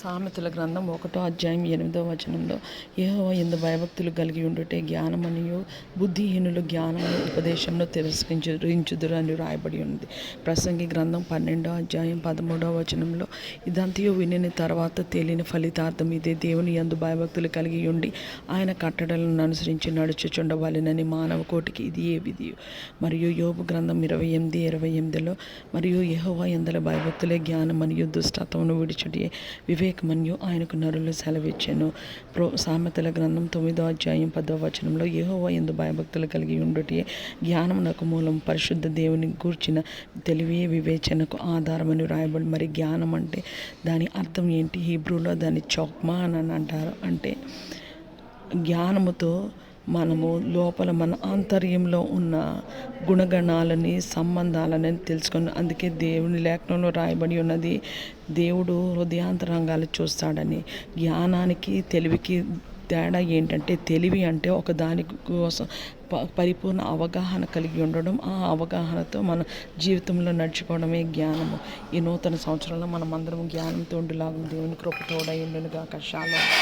సామెతల గ్రంథం ఒకటో అధ్యాయం ఎనిమిదో వచనంలో ఏహో ఎందు భయభక్తులు కలిగి ఉండుటే జ్ఞానమనియు బుద్ధిహీనులు జ్ఞానమును ఉపదేశంలో తిరస్కరించుదురు అని రాయబడి ఉంది ప్రసంగి గ్రంథం పన్నెండో అధ్యాయం పదమూడవ వచనంలో ఇదంతయు వినిన తర్వాత తేలిన ఫలితార్థం ఇదే. దేవుని యందు భయభక్తులు కలిగి ఉండి ఆయన కట్టడలను అనుసరించి నడుచుచుండవలెనని మానవ కోటికి ఇది ఏ విధి మరియు యోబు గ్రంథం ఇరవై ఎనిమిది ఇరవై ఎనిమిదిలో మరియు యెహోవా ఎందల భయభక్తులే జ్ఞానం మరియు దుష్టత్వమును వివే వివేకమన్యు ఆయనకు నరులు సెలవిచ్చాను. ప్రో సామెతల గ్రంథం తొమ్మిదో అధ్యాయం పదో వచనంలో యెహోవా ఎందు భయభక్తులు కలిగి ఉండుటే జ్ఞానమునకు మూలం. పరిశుద్ధ దేవుని గూర్చిన తెలివే వివేచనకు ఆధారమని రాయబడి మరి జ్ఞానం అంటే దాని అర్థం ఏంటి? హీబ్రూలో దాన్ని చౌక్మా అని అంటారు. అంటే జ్ఞానముతో మనము లోపల మన ఆంతర్యంలో ఉన్న గుణగణాలని సంబంధాలని తెలుసుకొని అందుకే దేవుని లేఖనంలో రాయబడి ఉన్నది దేవుడు హృదయాంతరంగాలు చూస్తాడని. జ్ఞానానికి తెలివికి తేడా ఏంటంటే తెలివి అంటే ఒక దాని కోసం ప పరిపూర్ణ అవగాహన కలిగి ఉండడం ఆ అవగాహనతో మన జీవితంలో నడుచుకోవడమే జ్ఞానము. ఈ నూతన సంవత్సరంలో మనం అందరం జ్ఞానంతో ఉండేలాగా దేవుని కృప తోడై ఉండునుగా కషాలో